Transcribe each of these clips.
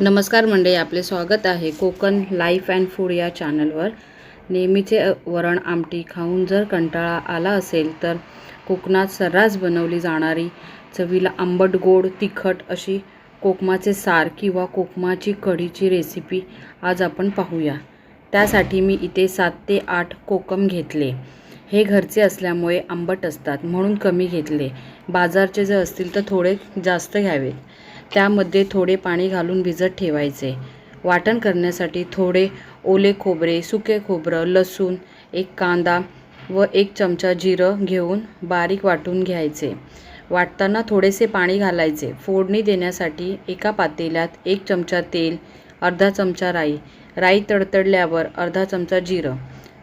नमस्कार मंडळी आपले स्वागत आहे कोकण लाईफ अँड फूड या चॅनलवर. नेहमीचे वरण आमटी खाऊन जर कंटाळा आला असेल तर कोकणात सर्रास बनवली जाणारी चवीला आंबट गोड तिखट अशी कोकमाचे सार किंवा कोकमाची कढीची रेसिपी आज आपण पाहूया. त्यासाठी मी इथे सात ते आठ कोकम घेतले. हे घरचे असल्यामुळे आंबट असतात म्हणून कमी घेतले. बाजारचे जर असतील तर थोडे जास्त घ्यावेत. त्यामध्ये थोडे पाणी घालून भिजत ठेवायचे. वाटण करण्यासाठी थोडे ओले खोबरे सुके खोबरं लसूण एक कांदा व एक चमचा जिरं घेऊन बारीक वाटून घ्यायचे. वाटताना थोडेसे पाणी घालायचे. फोडणी देण्यासाठी एका पातेल्यात एक चमचा तेल अर्धा चमचा राई. राई तडतडल्यावर अर्धा चमचा जिरं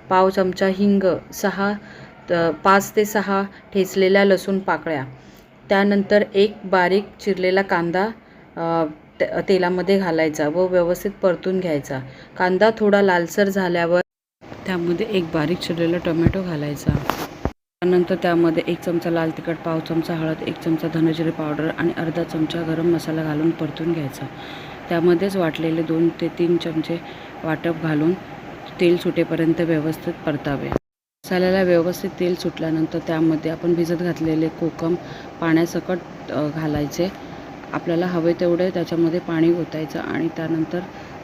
पाव चमचा हिंग सहा पाच ते सहा ठेचलेल्या लसूण पाकळ्या. त्यानंतर एक बारीक चिरलेला कांदा ते- तेलामध्ये घालायचा व व्यवस्थित परतून घ्यायचा. कांदा थोडा लालसर झाल्यावर त्यामध्ये एक बारीक चिरलेला टोमॅटो घालायचा. त्यानंतर त्यामध्ये एक चमचा लाल तिखट पाव चमचा हळद एक चमचा धनजिरे पावडर आणि अर्धा चमचा गरम मसाला घालून परतून घ्यायचा. त्यामध्येच वाटलेले दोन ते तीन चमचे वाटप घालून तेल सुटेपर्यंत व्यवस्थित परतावे. मसाल्याला व्यवस्थित तेल सुटल्यानंतर त्यामध्ये आपण भिजत घातलेले कोकम पाण्यासकट घालायचे. आपल्याला हवे तेवढे त्याच्यामध्ये पाणी ओतायचं आणि त्यानंतर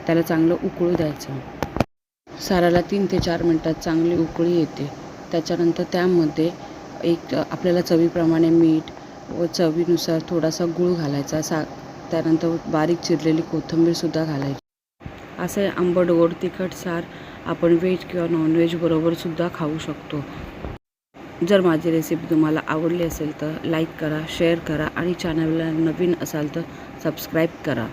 त्याला चांगलं उकळू द्यायचं. साराला तीन ते चार मिनटात चांगली उकळी येते. त्याच्यानंतर त्यामध्ये एक आपल्याला चवीप्रमाणे मीठ व चवीनुसार थोडासा गूळ घालायचा. सा त्यानंतर बारीक चिरलेली कोथिंबीरसुद्धा घालायची. असे आंबट गोड तिखट सार आपण व्हेज किंवा नॉनव्हेज बरोबरसुद्धा खाऊ शकतो. जर माझी रेसिपी तुम्हाला आवडली असेल तर लाईक करा शेअर करा आणि चॅनलला नवीन असाल तर सबस्क्राईब करा.